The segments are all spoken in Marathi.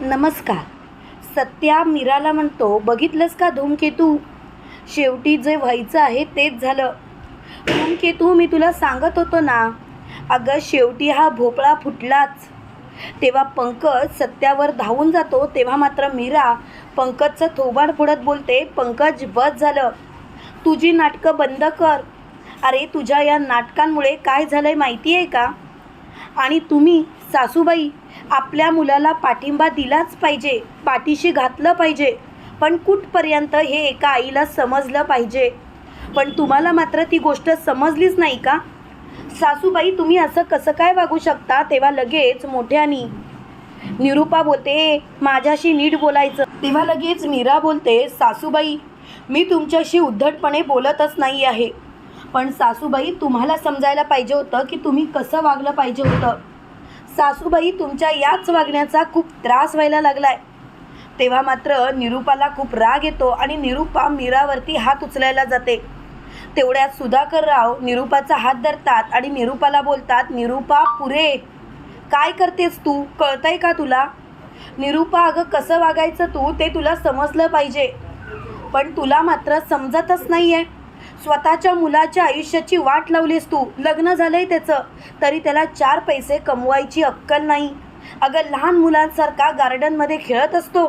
नमस्कार. सत्या मीराला म्हणतो बघितलंस का धूमकेतू? शेवटी जे व्हायचं आहे तेच झालं. धूमकेतू मी तुला सांगत होतो ना अगं शेवटी हा भोपळा फुटलाच. तेव्हा पंकज सत्यावर धावून जातो तेव्हा मात्र मीरा पंकजचं थोबाड फोडत बोलते पंकज बस झालं. तुझी नाटकं बंद कर. अरे तुझ्या या नाटकांमुळे काय झालं आहे माहिती आहे का? आणि तुम्ही सासूबाई आपल्या मुलाला पाठिंबा दिलाच पाहिजे पाठीशी घातलं पाहिजे. पण कुठपर्यंत हे एका आईला समजलं पाहिजे? पण तुम्हाला मात्र ती गोष्ट समजलीच नाही का? सासूबाई तुम्ही असं कसं काय वागू शकता? तेव्हा लगेच मोठ्यानी. निरूपा बोलते माझ्याशी नीट बोलायचं. तेव्हा लगेच मीरा बोलते सासूबाई मी तुमच्याशी उद्धटपणे बोलतच नाही आहे. पण सासूबाई तुम्हाला समजायला पाहिजे होतं की तुम्ही कसं वागलं पाहिजे होतं. सासूबाई तुमच्या याच वागण्याचा खूप त्रास व्हायला लागलाय. तेव्हा मात्र निरूपाला खूप राग येतो आणि निरूपा मीरावरती हात उचलायला जाते. तेवढ्यात सुधाकर राव निरूपाचा हात धरतात आणि निरूपाला बोलतात निरूपा पुरे. काय करतेस तू? कळतंय का तुला? निरूपा अगं कसं वागायचं तू? ते तुला समजलं पाहिजे. पण तुला मात्र समजतच नाही आहे स्वतःच्या मुलाच्या आयुष्याची वाट लावलीस तू. लग्न झालंय त्याचं. तरी त्याला चार पैसे कमवायची अक्कल नाही. अगं लहान मुलांसारखा गार्डनमध्ये खेळत असतो.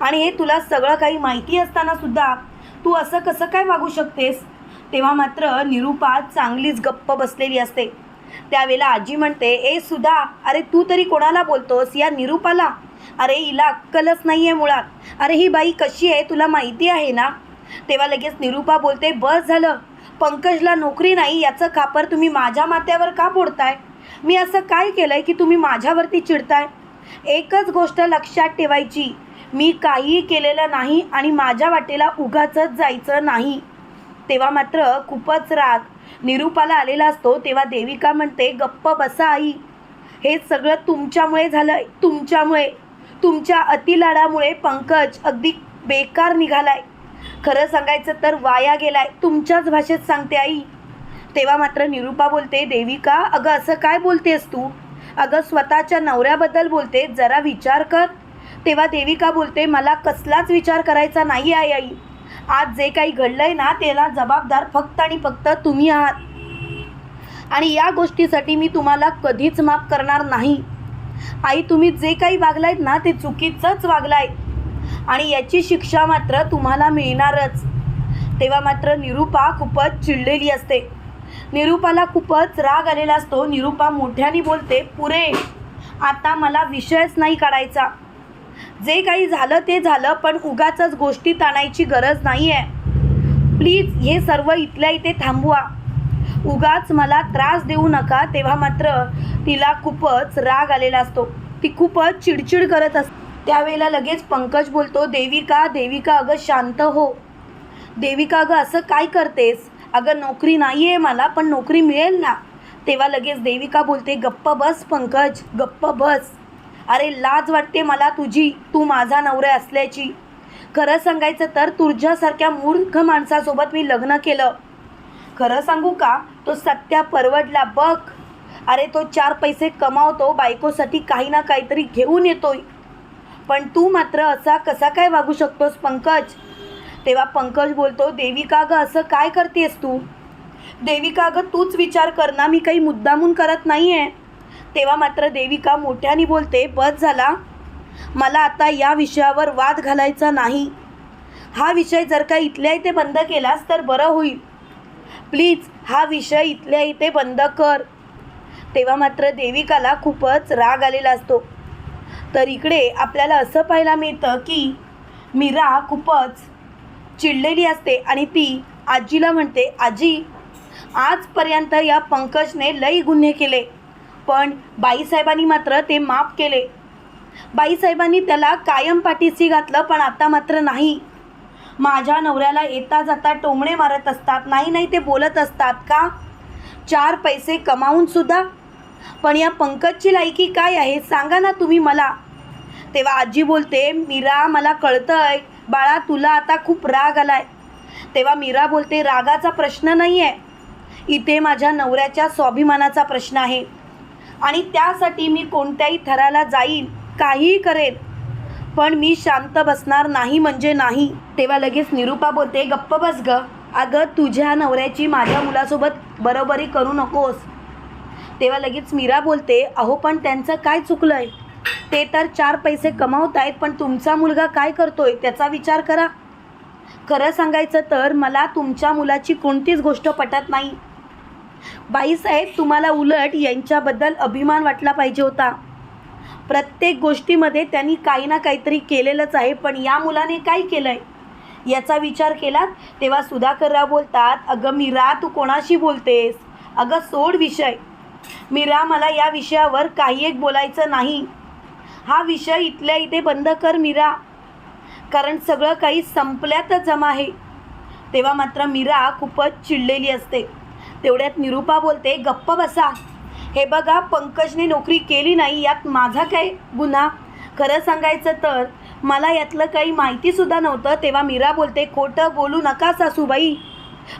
आणि हे तुला सगळं काही माहिती असताना सुद्धा तू असं कसं काय वागू शकतेस? तेव्हा मात्र निरूपा चांगलीच गप्प बसलेली असते. त्यावेळेला आजी म्हणते ए सुधा अरे तू तरी कोणाला बोलतोस? या निरूपाला. अरे हिला अक्कलच नाही आहे मुळात. अरे ही बाई कशी आहे? तुला माहिती आहे ना? तेव्हा लगेच निरूपा बोलते बस झालं. पंकजला नोकरी नाही याचं खापर तुम्ही माझ्या माथ्यावर का फोडताय? मी असं काय केलं आहे की तुम्ही माझ्यावरती चिडताय? एकच गोष्ट लक्षात ठेवायची. मी काहीही केलेलं नाही आणि माझ्या वाटेला उगाचंच जायचं नाही. तेव्हा मात्र खूपच राग निरूपाला आलेला असतो. तेव्हा देविका म्हणते गप्प बसा आई. हे सगळं तुमच्यामुळे झालं आहे तुमच्यामुळे. तुमच्या अतिलाडामुळे पंकज अगदी बेकार निघालाय. खरं सांगायचं तर वाया गेलाय. तुमच्याच भाषेत सांगते आई. तेव्हा मात्र निरूपा बोलते देविका अगं असं काय बोलतेस तू? अगं स्वतःच्या नवऱ्याबद्दल बोलते जरा विचार कर. तेव्हा देविका बोलते मला कसलाच विचार करायचा नाही आहे आई. आज जे काही घडलंय ना त्याला जबाबदार फक्त आणि फक्त तुम्ही आहात. आणि या गोष्टीसाठी मी तुम्हाला कधीच माफ करणार नाही. आई तुम्ही जे काही वागलायत ना ते चुकीचंच वागलाय आणि याची शिक्षा मात्र तुम्हाला मिळणारच. तेव्हा मात्र निरूपा खूपच चिडलेली असते. निरूपाला खूपच राग आलेला असतो. निरूपा मोठ्याने बोलते पुरे आता मला विषयच नाही काढायचा. जे काही झालं ते झालं पण उगाच गोष्टी ताणायची गरज नाही आहे प्लीज हे सर्व इथल्या इथे थांबवा. उगाच मला त्रास देऊ नका. तेव्हा मात्र तिला खूपच राग आलेला असतो. ती खूपच चिडचिड करत असते त्यावेळेला लगेच पंकज बोलतो देविका देविका अगं शांत हो. देविका अगं असं काय करतेस? अगं नोकरी नाही आहे मला पण नोकरी मिळेल ना. तेव्हा लगेच देविका बोलते गप्प बस पंकज गप्प बस. अरे लाज वाटते मला तुझी तू माझा नवरा असल्याची. खरं सांगायचं तर तुझ्यासारख्या मूर्ख माणसासोबत मी लग्न केलं. खरं सांगू का? तो सत्या परवडला बघ. अरे तो चार पैसे कमावतो बायकोसाठी काही ना काहीतरी घेऊन येतोय. पण तू मात्र असा कसा काय वागू शकतोस पंकज? तेव्हा पंकज बोलतो देविका ग असं काय करतेस तू? देविका ग तूच विचार कर ना मी काही मुद्दामून करत नाही आहे तेव्हा मात्र देविका मोठ्याने बोलते बस झाला. मला आता या विषयावर वाद घालायचा नाही. हा विषय जर का इथल्या इथे बंद केलास तर बरं होईल. प्लीज हा विषय इथल्या इथे बंद कर. तेव्हा मात्र देविकाला खूपच राग आलेला असतो. तर इकडे आपल्याला असं पाहायला मिळतं की मीरा खूपच चिडलेली असते आणि ती आजीला म्हणते आजी आजपर्यंत या पंकजने लई गुन्हे केले पण बाईसाहेबांनी मात्र ते माफ केले. बाईसाहेबांनी त्याला कायम पाठीशी घातलं पण आता मात्र नाही. माझ्या नवऱ्याला येता जाता टोमणे मारत असतात नाही नाही ते बोलत असतात का? चार पैसे कमावून सुद्धा पण या पंकजची लायकी काय आहे सांगा ना तुम्ही मला. तेव्हा आजी बोलते मीरा मला कळतंय बाळा तुला आता खूप राग आलाय. तेव्हा मीरा बोलते रागाचा प्रश्न नाही आहे इथे माझ्या नवऱ्याच्या स्वाभिमानाचा प्रश्न आहे. आणि त्यासाठी मी कोणत्याही थराला जाईन काहीही करेन. पण मी शांत बसणार नाही म्हणजे नाही. तेव्हा लगेच निरूपा बोलते गप्प बस ग. अगं तुझ्या नवऱ्याची माझ्या मुलासोबत बरोबरी करू नकोस. तेव्हा लगेच मीरा बोलते अहो पण त्यांचं काय चुकलं आहे ते तर चार पैसे कमावत आहेत पण तुमचा मुलगा काय करतोय? त्याचा विचार करा. खरं सांगायचं तर मला तुमच्या मुलाची कोणतीच गोष्ट पटत नाही. बाईसाहेब तुम्हाला उलट यांच्याबद्दल अभिमान वाटला पाहिजे होता. प्रत्येक गोष्टीमध्ये त्यांनी काही ना काहीतरी केलेलंच आहे पण या मुलाने काय केलं आहे याचा विचार केलात तेव्हा सुधाकरराव बोलतात अगं मीरा तू कोणाशी बोलतेस? अगं सोड विषय. मीरा मला या विषयावर काही एक बोलायचं नाही. हा विषय इथल्या इथे बंद कर मीरा. कारण सगळं काही संपल्यातच जमा आहे. तेव्हा मात्र मीरा खूपच चिडलेली असते. तेवढ्यात निरूपा बोलते गप्प बसा. हे बघा पंकजने नोकरी केली नाही यात माझा काय गुन्हा? खरं सांगायचं तर मला यातलं काही माहितीसुद्धा नव्हतं. तेव्हा मीरा बोलते खोटं बोलू नका सासूबाई.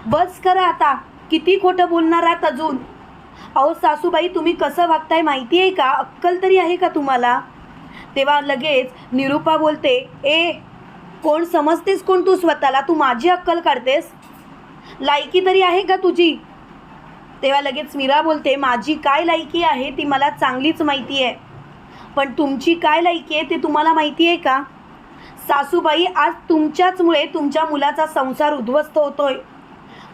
बस करा आता. किती खोटं बोलणार आहात अजून? अहो सासूबाई तुम्ही कसं वागताय माहिती आहे का? अक्कल तरी आहे का तुम्हाला? तेव्हा लगेच निरूपा बोलते ए कोण समजतेस कोण तू स्वतःला? तू माझी अक्कल काढतेस? लायकी तरी आहे का तुझी? तेव्हा लगेच मीरा बोलते माझी काय लायकी आहे ती मला चांगलीच माहिती आहे पण तुमची काय लायकी आहे ते तुम्हाला माहिती आहे का? सासूबाई आज तुमच्याचमुळे तुमच्या मुलाचा संसार उद्ध्वस्त होतोय.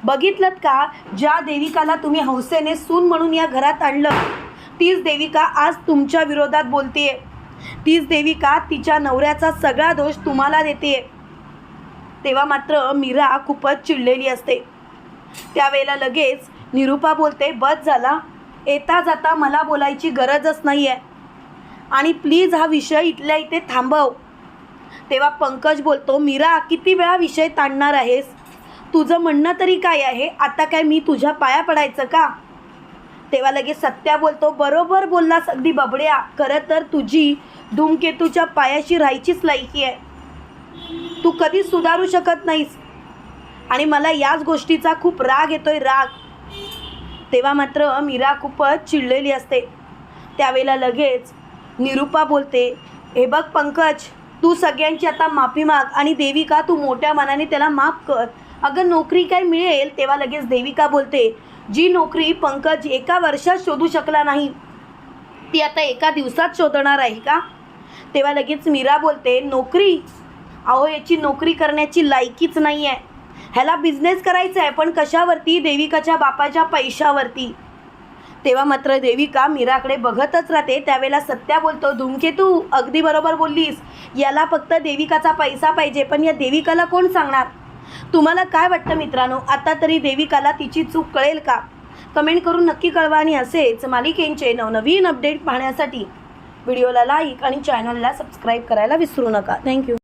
बघितलं का? ज्या देविकाला तुम्ही हौसेने सून म्हणून या घरात आणलं तीच देविका आज तुमच्या विरोधात बोलतेय. तीच देविका तिच्या नवऱ्याचा सगळा दोष तुम्हाला देते तेव्हा मात्र मीरा खूपच चिडलेली असते. त्यावेळेला लगेच निरूपा बोलते बस झाला. येता जाता मला बोलायची गरजच नाही आहे आणि प्लीज हा विषय इथल्या इथे थांबव. तेव्हा पंकज बोलतो मीरा किती वेळा विषय ताणणार आहेस? तुझं म्हणणं तरी काय आहे? आता काय मी तुझ्या पाया पडायचं का? तेव्हा लगेच सत्या बोलतो बरोबर बोललास अगदी बबड्या. खरं तर तुझी धूमकेतूच्या पायाशी राहायचीच लायकी आहे. तू कधीच सुधारू शकत नाहीस. आणि मला याच गोष्टीचा खूप राग येतोय राग. तेव्हा मात्र मीरा खूपच चिडलेली असते. त्यावेळेला लगेच निरूपा बोलते हे बघ पंकज तू सगळ्यांची आता माफी माग आणि देविका तू मोठ्या मनाने त्याला माफ कर. अगं नोकरी काय मिळेल तेव्हा लगेच देविका बोलते जी नोकरी पंकज एका वर्षात शोधू शकला नाही ती आता एका दिवसात शोधणार आहे का? तेव्हा लगेच मीरा बोलते नोकरी? अहो याची नोकरी करण्याची लायकीच नाही आहे ह्याला बिझनेस करायचा आहे पण कशावरती? देविकाच्या बापाच्या पैशावरती. तेव्हा मात्र देविका मीराकडे बघतच राहते त्यावेळेला सत्या बोलतो धूमकेतू अगदी बरोबर बोललीस. याला फक्त देविकाचा पैसा पाहिजे पण या देविकाला कोण सांगणार? तुम्हाला काय वाटतं मित्रांनो? आता तरी देविकाला तिची चूक कळेल का? कमेंट करून नक्की कळवा आणि असेच मालिकेंचे नवनवीन अपडेट पाहण्यासाठी व्हिडिओला लाईक आणि चॅनलला सबस्क्राईब करायला विसरू नका. थँक्यू.